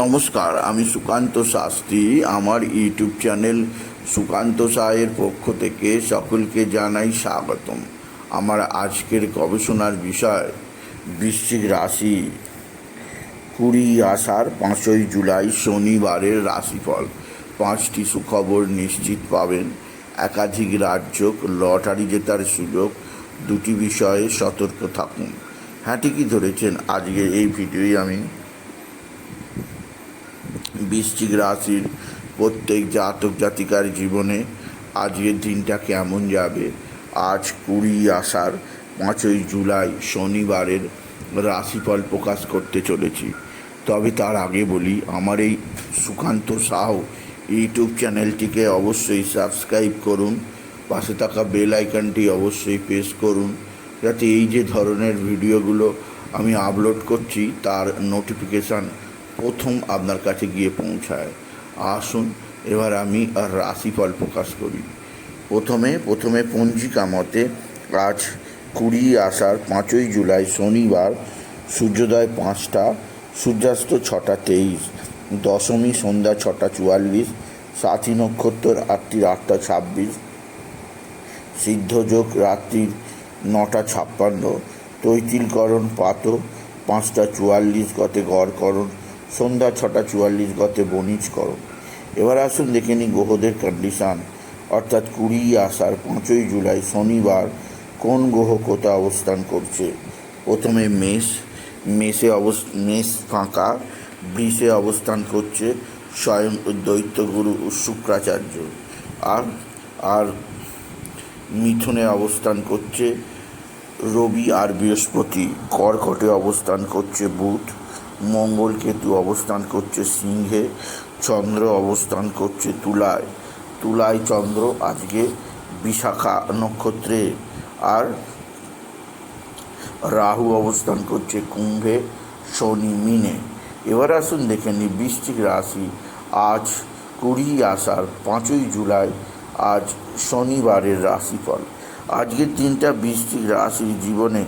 নমস্কার, আমি সুকান্ত শাস্ত্রী। আমার ইউটিউব চ্যানেল সুকান্ত সাহের পক্ষ থেকে সকলকে জানাই স্বাগতম। আমার আজকের গবেষণার বিষয়, বৃশ্চিক রাশি। কুড়ি আষাঢ়, পাঁচই জুলাই, শনিবারের রাশিফল। পাঁচটি সুখবর নিশ্চিত পাবেন। একাধিক রাজ্য লটারি জেতার সুযোগ, দুটি বিষয়ে সতর্ক থাকুন। হ্যাঁ ঠিকই ধরেছেন। আজকে এই ভিডিওই আমি বৃশ্চিক রাশির প্রত্যেক জাতক জাতিকার জীবনে আজকের দিনটা কেমন যাবে? আজ কুড়ি আষাঢ়, পাঁচই জুলাই শনিবারের রাশিফল প্রকাশ করতে চলেছি। তবে তার আগে বলি, আমার এই সুকান্ত সাহ ইউটিউব চ্যানেলটিকে অবশ্যই সাবস্ক্রাইব করুন, পাশে থাকা বেল আইকনটি অবশ্যই প্রেস করুন, যাতে এই যে ধরনের ভিডিওগুলো আমি আপলোড করছি, তার নোটিফিকেশান প্রথম আপনার কাছে গিয়ে পৌঁছায়। আসুন, এবার আমি আর রাশিফল প্রকাশ করি। প্রথমে প্রথমে পঞ্জিকা মতে আজ কুড়ি আষাঢ় পাঁচই জুলাই শনিবার, সূর্যোদয় পাঁচটা, সূর্যাস্ত ছটা তেইশ, দশমী সন্ধ্যা ছটা চুয়াল্লিশ সাথী নক্ষত্র রাত্রির আটটা ছাব্বিশ, সিদ্ধযোগ রাত্রির নটা ছাপ্পান্ন, তৈতিলকরণ পাত পাঁচটা চুয়াল্লিশ, গতে গড়করণ সন্ধ্যা ছটা চুয়াল্লিশ গতে বণিজকরণ এবার আসুন দেখে নিই গ্রহদের কন্ডিশান অর্থাৎ কুড়ি আষাঢ়, পাঁচই জুলাই, শনিবার কোন গ্রহ কোথা অবস্থান করছে? প্রথমে মেষ। মেষে অবস, মেষ ফাঁকা। বৃষে অবস্থান করছে স্বয়ং দৈত্যগুরু শুক্রাচার্য। আর আর মিথুনে অবস্থান করছে রবি আর বৃহস্পতি। কর্কটে অবস্থান করছে বুধ। মঙ্গল কেতু অবস্থান করছে সিংহে, চন্দ্র অবস্থান করছে তুলায়। তুলায় চন্দ্র আজকে বিশাখা নক্ষত্রে। আর রাহু অবস্থান করছে কুম্ভে, শনি মিনে। এবার আসুন দেখে নিই বৃশ্চিক রাশি। আজ কুড়ি আষাঢ়, পাঁচই জুলাই, আজ শনিবারের রাশিফল। আজকের দিনটা বৃষ্টিক রাশির জীবনে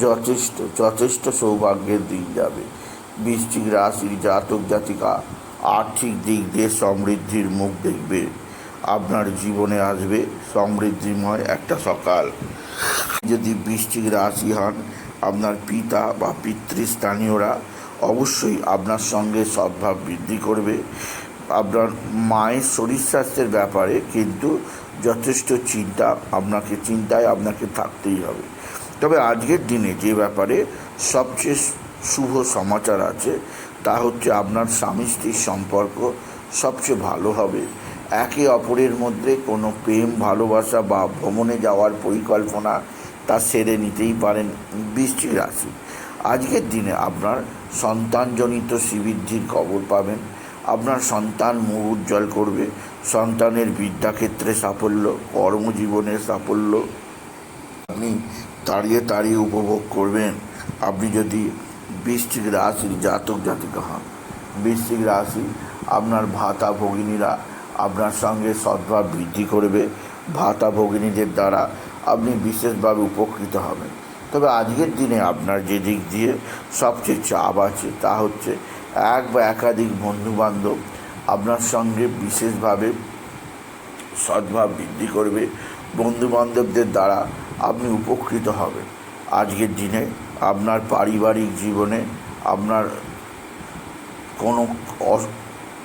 যথেষ্ট যথেষ্ট সৌভাগ্যের দিন যাবে। বৃশ্চিক রাশির জাতক, জাতিকা, আর্থিক দিক দিয়ে সমৃদ্ধির মুখ দেখবে। আপনার জীবনে আসবে সমৃদ্ধিময় একটা সকাল। যদি বৃষ্টিক রাশি হন, আপনার পিতা বা পিতৃস্থানীয়রা অবশ্যই আপনার সঙ্গে সদ্ভাব বৃদ্ধি করবে। আপনার মায়ের শরীর স্বাস্থ্যের ব্যাপারে কিন্তু যথেষ্ট চিন্তা আপনাকে, চিন্তায় আপনাকে থাকতেই হবে। তবে আজকের দিনে যে ব্যাপারে সবচেয়ে শুভ সমাচার আছে, তা হচ্ছে আপনার স্বামী স্ত্রীর সম্পর্ক সবচেয়ে ভালো হবে। একে অপরের মধ্যে কোনো প্রেম, ভালোবাসা বা ভ্রমণে যাওয়ার পরিকল্পনা তা সেরে নিতেই পারেন বৃষ্টিক রাশি। আজকের দিনে আপনার সন্তানজনিত শ্রীবৃদ্ধির খবর পাবেন। আপনার সন্তান মুখ উজ্জ্বল করবে, সন্তানের বিদ্যাক্ষেত্রে সাফল্য কর্মজীবনের সাফল্য আপনি তাড়িয়ে তাড়িয়ে উপভোগ করবেন। আপনি যদি বৃষ্টিক রাশির জাতক জাতিকা হন বৃষ্টিক রাশি আপনার ভাতা ভগিনীরা আপনার সঙ্গে সদ্ভাব বৃদ্ধি করবে। ভাতা ভগিনীদের দ্বারা আপনি বিশেষভাবে উপকৃত হবেন। তবে আজকের দিনে আপনার যে দিক দিয়ে সবচেয়ে চাপ আছে তা হচ্ছে এক বা একাধিক বন্ধুবান্ধব আপনার সঙ্গে বিশেষভাবে সদ্ভাব বৃদ্ধি করবে। বন্ধুবান্ধবদের দ্বারা আপনি উপকৃত হবেন। আজকের দিনে আপনার পারিবারিক জীবনে আপনার কোনো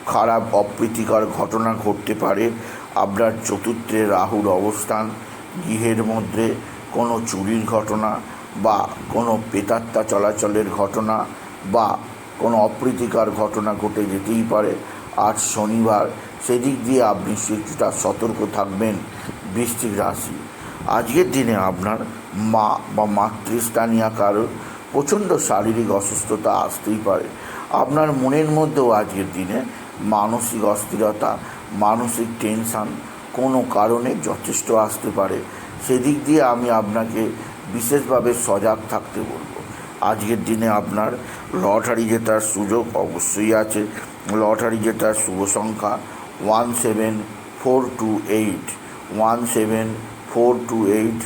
খারাপ, অপ্রীতিকর ঘটনা ঘটতে পারে, আপনার চতুর্থে রাহুর অবস্থান, গৃহের মধ্যে কোনো চুরির ঘটনা বা কোনো পেতাত্তা চলাচলের ঘটনা বা কোনো অপ্রীতিকর ঘটনা ঘটে যেতেই পারে, আজ শনিবার সেদিক দিয়ে আপনি কিছুটা সতর্ক থাকবেন বৃষ্টিক রাশি। আজকের দিনে আপনার মা বা মাতৃস্থানীয় কারোর প্রচণ্ড শারীরিক অসুস্থতা আসতেই পারে। আপনার মনের মধ্যেও আজকের দিনে মানসিক অস্থিরতা, মানসিক টেনশান কোনো কারণে যথেষ্ট আসতে পারে। সেদিক দিয়ে আমি আপনাকে বিশেষভাবে সজাগ থাকতে বলব। আজকের দিনে আপনার লটারি জেতার সুযোগ অবশ্যই আছে। লটারি জেতার শুভ সংখ্যা one seven four two eight, one seven four two eight,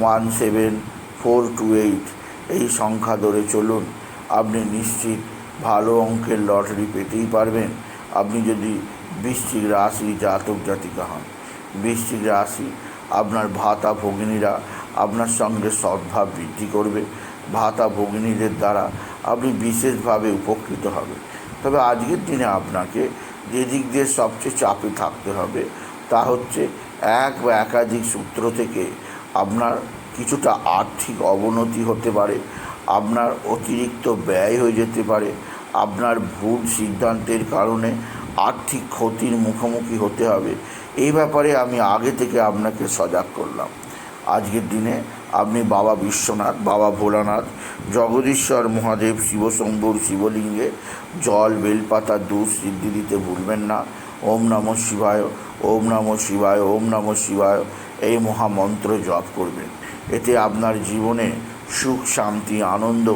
one seven four two eight, এই সংখ্যা ধরে চলুন। আপনি নিশ্চিত ভালো অঙ্কের লটারি পেতেই পারবেন। আপনি যদি বৃশ্চিক রাশি জাতক জাতিকা হন, বৃশ্চিক রাশি আপনার ভাতা ভগিনীরা আপনার সঙ্গে সদ্ভাব বৃদ্ধি করবে। ভাতা ভগিনীদের দ্বারা আপনি বিশেষভাবে উপকৃত হবে। তবে আজকের দিনে আপনাকে যে দিক দিয়ে সবচেয়ে চাপে থাকতে হবে তা হচ্ছে এক বা একাধিক সূত্র থেকে আপনার কিছুটা আর্থিক অবনতি হতে পারে, আপনার অতিরিক্ত ব্যয় হয়ে যেতে পারে, আপনার ভুল সিদ্ধান্তের কারণে আর্থিক ক্ষতির মুখোমুখি হতে হবে। এই ব্যাপারে আমি আগে থেকে আপনাকে সজাগ করলাম। আজকের দিনে আপনি বাবা বিশ্বনাথ, বাবা ভোলানাথ, জগদীশ্বর মহাদেব, শিবশম্ভুর শিবলিঙ্গে জল, বেলপাতা, দুধ সিদ্ধি দিতে ভুলবেন না। ওম নম শিবায়, ওম নম শিবায়, ওম নম শিবায়, এই মহামন্ত্র জপ করবেন। এতে আপনার জীবনে সুখ, শান্তি, আনন্দ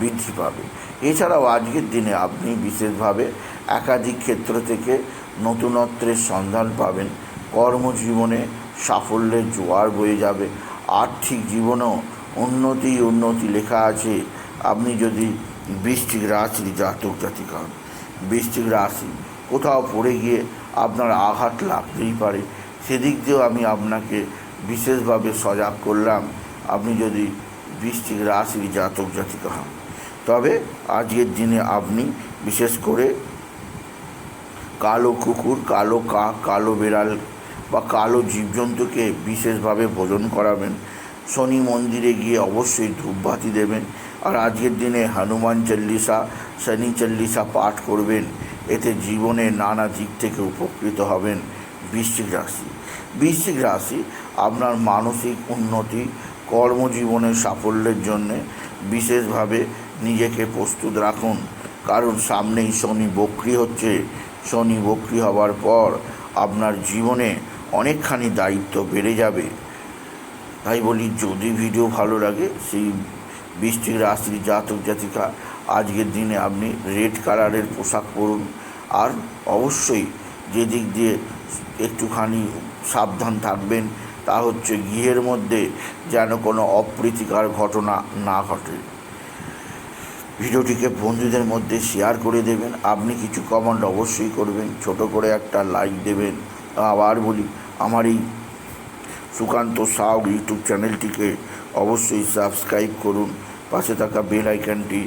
বৃদ্ধি পাবে। এছাড়াও আজকের দিনে আপনি বিশেষভাবে একাধিক ক্ষেত্র থেকে নতুনত্বের সন্ধান পাবেন। কর্মজীবনে সাফল্যের জোয়ার বয়ে যাবে। আর্থিক জীবনেও উন্নতি উন্নতি লেখা আছে। আপনি যদি বৃষ্টিক রাশির জাতক জাতিকা বৃষ্টিক রাশি কোথাও পড়ে গিয়ে আপনার আঘাত লাগতেই পারে। সেদিক দিয়েও আমি আপনাকে বিশেষভাবে সজাগ করলাম। আপনি যদি বৃষ্টিক রাশির জাতক জাতিকা হন। তবে আজকের দিনে আপনি বিশেষ করে কালো কুকুর, কালো কাক, কালো বেড়াল বা কালো জীবজন্তুকে বিশেষভাবে ভোজন করাবেন। শনি মন্দিরে গিয়ে অবশ্যই ধূপবাতি দেবেন। আর আজকের দিনে হনুমান চল্লিশা শনি চল্লিশা পাঠ করবেন। এতে জীবনে নানা দিক থেকে উপকৃত হবেন বৃশ্চিক রাশি। বৃশ্চিক রাশি আপনার মানসিক উন্নতি, কর্মজীবনের সাফল্যের জন্যে বিশেষভাবে নিজেকে প্রস্তুত রাখুন। কারণ সামনেই শনি বক্রি হচ্ছে। শনি বক্রি হওয়ার পর আপনার জীবনে অনেকখানি দায়িত্ব বেড়ে যাবে। তাই বলি, যদি ভিডিও ভালো লাগে, সেই বৃষ্টিক রাশির জাতক জাতিকা আজকের দিনে আপনি রেড কালারের পোশাক পরুন। আর অবশ্যই যে দিক দিয়ে একটুখানি সাবধান থাকবেন, তা হচ্ছে গৃহের মধ্যে যেন কোনো অপ্রীতিকর ঘটনা না ঘটে। ভিডিওটিকে বন্ধুদের মধ্যে শেয়ার করে দেবেন। আপনি কিছু কমেন্ট অবশ্যই করবেন, ছোট করে একটা লাইক দেবেন। আবার বলি, আমার এই সুকান্ত সাউ ইউটিউব চ্যানেলটিকে অবশ্যই সাবস্ক্রাইব করুন। পাশে থাকা বেল আইকনটি